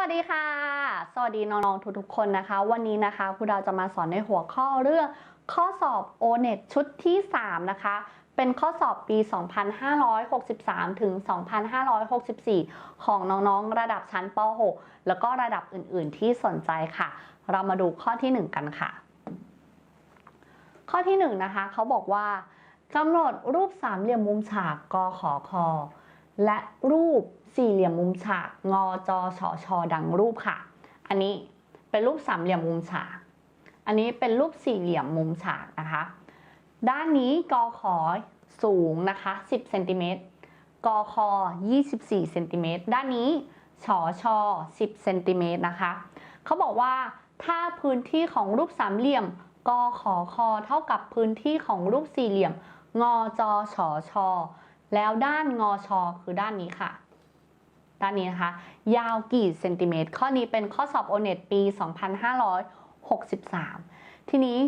วัสดีค่ะ สวัสดีน้องๆทุกๆคนนะคะ วันนี้นะคะครูดาวจะมาสอนในหัวข้อเรื่องข้อสอบ O-NET ชุดที่ 3 นะคะ เป็นข้อสอบปี 2563 ถึง 2564 ของน้องๆ ระดับชั้นป .6 แล้วก็ระดับอื่นๆ ที่สนใจค่ะ เรามาดูข้อที่ 1 กันค่ะ ข้อที่ 1 นะคะเขาบอกว่ากำหนดรูปสามเหลี่ยมมุมฉากกขอคอ และรูปสี่เหลี่ยมมุมฉาก งอจอชอชอดังรูปค่ะ อันนี้เป็นรูปสามเหลี่ยมมุมฉาก อันนี้เป็นรูปสี่เหลี่ยมมุมฉากนะคะ ด้านนี้กอขอสูงนะคะ 10เซนติเมตรกอคอ24เซนติเมตรด้านนี้ชอชอ10เซนติเมตรนะคะ เขาบอกว่าถ้าพื้นที่ของรูปสามเหลี่ยมกอขอคอเท่ากับพื้นที่ของรูปสี่เหลี่ยม งอจอชอชอ แล้วด้านงอชอคือด้านนี้ค่ะ ด้านนี้นะคะ ยาวกี่เซนติเมตร ข้อนี้เป็นข้อสอบโอเน็ตปี 2563 ทีนี้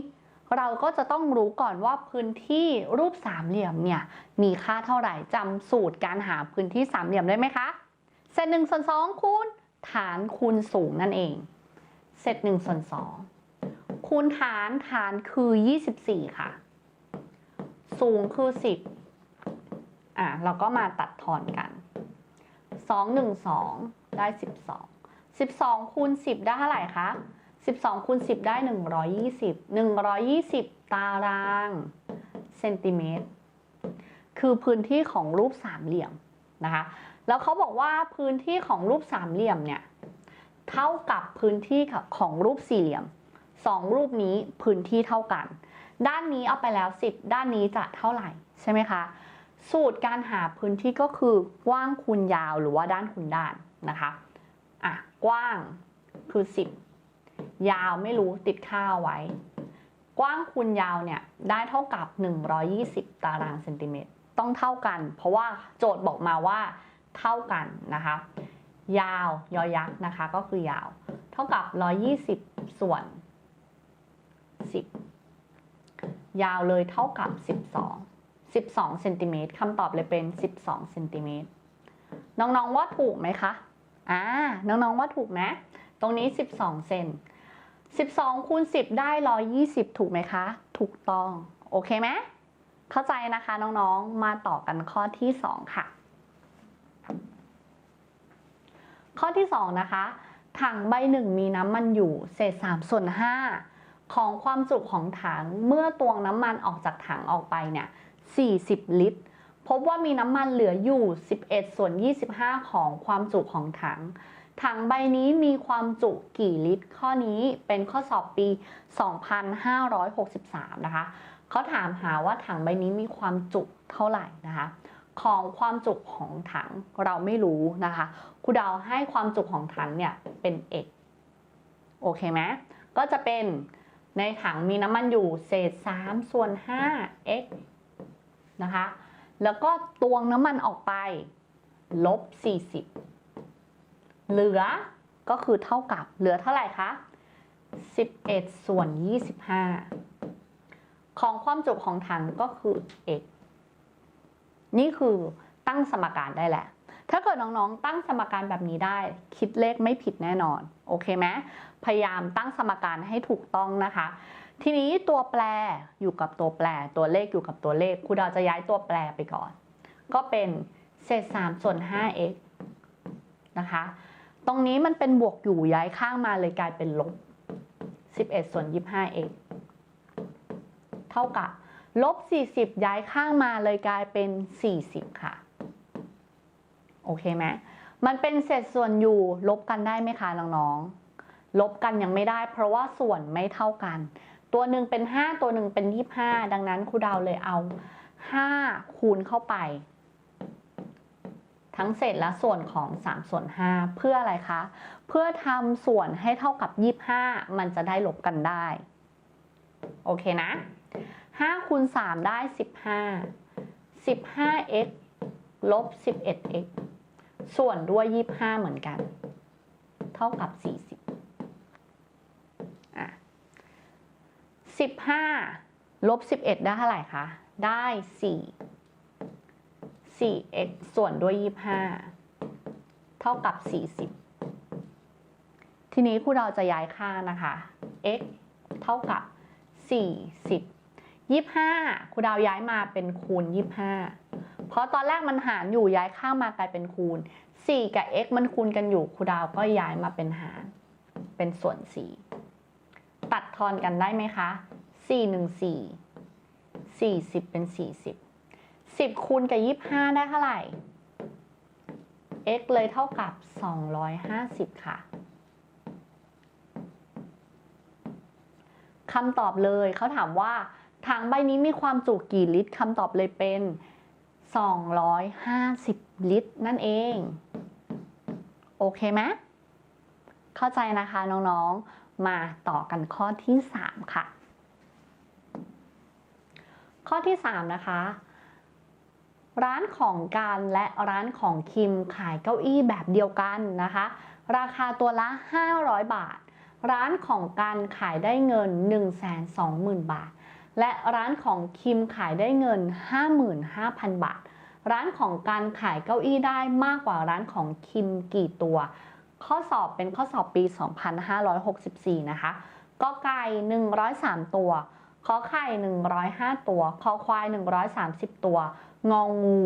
เราก็จะต้องรู้ก่อนว่าพื้นที่รูปสามเหลี่ยมเนี่ยมีค่าเท่าไหร่จำสูตรการหาพื้นที่สามเหลี่ยมได้ไหมคะ เศษหนึ่งส่วนสองคูณฐานคูณสูงนั่นเอง เศษหนึ่งส่วนสองคูณฐานฐานคือ 24 ค่ะ สูงคือ 10 อะเราก็มาตัดทอนกัน 2 1 2 ได้ 12 12คูณ10 ได้เท่าไหร่คะ 12คูณ10 ได้ 120 120 ตารางเซนติเมตร คือพื้นที่ของรูปสามเหลี่ยมนะคะ แล้วเขาบอกว่าพื้นที่ของรูปสามเหลี่ยมเนี่ยเท่ากับพื้นที่ของรูปสี่เหลี่ยม2รูปนี้พื้นที่เท่ากัน ด้านนี้เอาไปแล้ว 10 ด้านนี้จะเท่าไหร่ใช่ไหมคะ สูตรการหาพื้นที่ก็คือกว้างคูณยาวหรือว่าด้านคูณด้านนะคะอะกว้างคือ 10 ยาวไม่รู้ติดค่าไว้ กว้างคูณยาวเนี่ยได้เท่ากับ 120 ตารางเซนติเมตรต้องเท่ากัน เพราะว่าโจทย์บอกมาว่าเท่ากันนะคะ ยาวยอยักษ์นะคะก็คือยาว เท่ากับ 120 ส่วน 10 ยาวเลยเท่ากับ 12 12เซนติเมตรคำตอบเลยเป็น 12เซนติเมตรน้องๆว่าถูกไหมคะอ่าน้องๆว่าถูกไหมตรงนี้ 12เซน12คูณ10 ได้ 120 ถูกไหมคะ ถูกต้อง โอเคไหมเข้าใจนะคะน้องๆ มาต่อกันข้อที่ 2 ค่ะ ข้อที่ 2 นะคะ ถังใบหนึ่งมีน้ำมันอยู่เศษ3ส่วน5ของความจุของถังเมื่อตวงน้ำมันออกจากถังออกไปเนี่ย 40 ลิตร พบว่ามีน้ำมันเหลืออยู่ 11 ส่วน 25 ของความจุของถัง ถังใบนี้มีความจุกี่ลิตร ข้อนี้เป็นข้อสอบปี 2563 นะคะ เขาถามหาว่าถังใบนี้มีความจุเท่าไหร่นะคะของความจุของถังเราไม่รู้นะคะครูดาวให้ความจุของถังเนี่ยเป็น x โอเคไหมก็จะเป็นในถังมีน้ำมันอยู่เศษ3ส่วน5 x นะคะ แล้วก็ตวงน้ำมันออกไปลบ 40 เหลือก็คือเท่ากับเหลือเท่าไหร่คะ 11 ส่วน 25 ของความจุของถังก็คือ x นี่คือตั้งสมการได้แหละ ถ้าเกิดน้องๆ ตั้งสมการแบบนี้ได้ คิดเลขไม่ผิดแน่นอน โอเคไหมพยายามตั้งสมการให้ถูกต้องนะคะ ทีนี้ตัวแปรอยู่กับตัวแปร ตัวเลขอยู่กับตัวเลขครูดาวจะย้ายตัวแปรไปก่อน ก็เป็นเศษ3ส่วน 5x นะคะ ตรงนี้มันเป็นบวกอยู่ย้ายข้างมาเลยกลายเป็นลบ11ส่วน 25x เท่ากับลบ40ย้ายข้างมาเลยกลายเป็น40ค่ะ โอเคไหมมันเป็นเศษส่วนอยู่ลบกันได้ไหมคะน้องๆลบกันยังไม่ได้เพราะว่าส่วนไม่เท่ากัน ตัวหนึ่งเป็น 5 ตัวหนึ่งเป็น 25 ดังนั้นครูดาวเลยเอา 5 คูณเข้าไป ทั้งเศษและส่วนของ 3 ส่วน 5 เพื่ออะไรคะ เพื่อทำส่วนให้เท่ากับ 25 มันจะได้ลบกันได้ โอเคนะ 5 คูณ 3 ได้ 15 15x ลบ 11x ส่วนด้วย 25 เหมือนกัน เท่ากับ 40อะ 15 ลบ 11 ได้เท่าไหร่คะ ได้ 4 4x ส่วนด้วย 25 เท่ากับ 40 ทีนี้ครูเราจะย้ายค่านะคะ x เท่ากับ 40 25ครูดาวย้ายมาเป็นคูณ 25 เพราะตอนแรกมันหารอยู่ย้ายข้างมากลายเป็นคูณ 4 กับ x มันคูณกันอยู่ครูดาวก็ย้ายมาเป็นหาร เป็นส่วน 4 ตัดทอนกันได้ไหมคะ4 1 4 40 เป็น 40 10 คูณกับ 25 ได้เท่าไหร่ x เลยเท่ากับ 250 ค่ะคำตอบเลยเขาถามว่าถังใบนี้มีความจุกี่ลิตรคำตอบเลยเป็น 250 ลิตร นั่นเอง โอเคไหมเข้าใจนะคะน้องๆ มาต่อกันข้อที่ 3 ค่ะ ข้อที่ 3 นะคะ ร้านของการและร้านของคิมขายเก้าอี้แบบเดียวกันนะคะ ราคาตัวละ 500 บาท ร้านของการขายได้เงิน 120,000 บาท และร้านของคิมขายได้เงิน 55,000 บาท ร้านของการขายเก้าอี้ได้มากกว่าร้านของคิมกี่ตัว ข้อสอบเป็นข้อสอบปี 2564 นะคะก็ไก่103 ตัวขอไข่ 105 ตัวคอควาย 130 ตัว งองู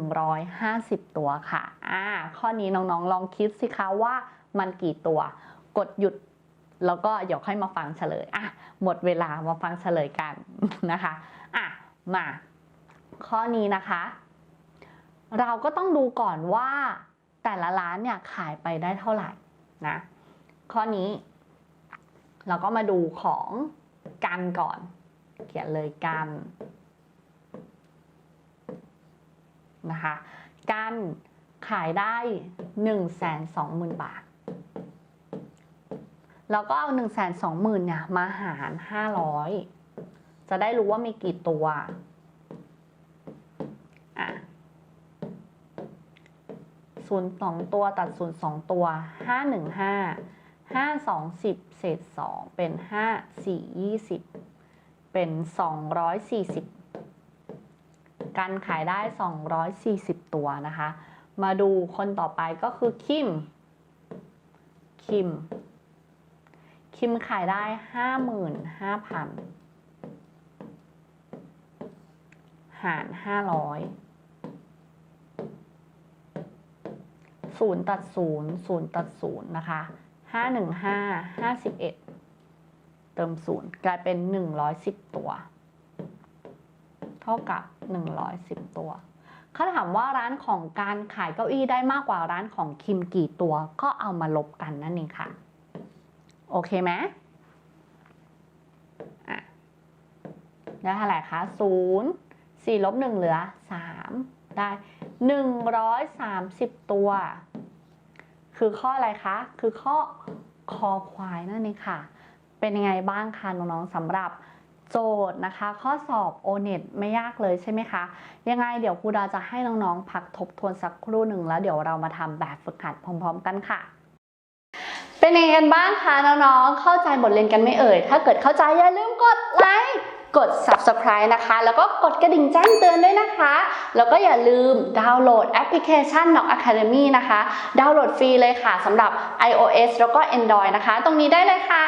150 ตัวค่ะ อ่า ข้อนี้น้องๆ ลองคิดสิคะว่ามันกี่ตัว กดหยุดแล้วก็เดี๋ยวค่อยมาฟังเฉลย อะ หมดเวลามาฟังเฉลยกันนะคะ อะ มา ข้อนี้นะคะ เราก็ต้องดูก่อนว่า แต่ละร้านเนี่ยขายไปได้เท่าไหร่นะข้อนี้ เราก็มาดูของกันก่อน เขียนเลยกันนะคะกันขายได้ 1 2 0 0 0 0 บาทเราก็เอา 1 2 0 0 0 0เนี่ยมาหาร 500 จะได้รู้ว่ามีกี่ตัว ศูนย์สองตัวตัดศูนย์สองตัวห้าหนึ่งห้าห้าสองสิบเศษสองเป็นห้าสี่ยี่สิบเป็นสองร้อยสี่สิบการขายได้สองร้อยสี่สิบตัวนะคะ มาดูคนต่อไปก็คือคิม คิม คิมขายได้ห้าหมื่นห้าพันหารห้าร้อย ศูนย์ตัดศูนย์ศูนย์ตัดศูนย์นะคะห้าหนึ่งห้าห้าสิบเอ็ดเติมศูนย์กลายเป็นหนึ่งร้อยสิบตัว เท่ากับหนึ่งร้อยสิบตัวเขาถามว่าร้านของการขายเก้าอี้ได้มากกว่าร้านของคิมกี่ตัวก็เอามาลบกันนั่นเองค่ะ โอเคไหมอะได้เท่าไหร่คะศูนย์สี่ลบหนึ่งเหลือสามได้หนึ่งร้อยสามสิบตัว คือข้ออะไรคะ คือข้อคอควายนั่นเองค่ะ เป็นยังไงบ้างคะน้องๆสำหรับโจทย์นะคะ ข้อสอบ o n e t ไม่ยากเลยใช่ไหมคะ ยังไงเดี๋ยวครูดาจะให้น้องๆพักทบทวนสักครู่หนึ่งแล้วเดี๋ยวเรามาทำแบบฝึกหัดพร้อม ๆ กันค่ะเป็นยังไงกันบ้างคะน้องๆ เข้าใจบทเรียนกันไม่เอ่ย ถ้าเกิดเข้าใจอย่าลืมกดไลค์ กด subscribe นะคะ แล้วก็กดกระดิ่งแจ้งเตือนด้วยนะคะ แล้วก็อย่าลืมดาวน์โหลดแอปพลิเคชัน Knock Academy นะคะ ดาวน์โหลดฟรีเลยค่ะสำหรับ iOS แล้วก็ Android นะคะ ตรงนี้ได้เลยค่ะ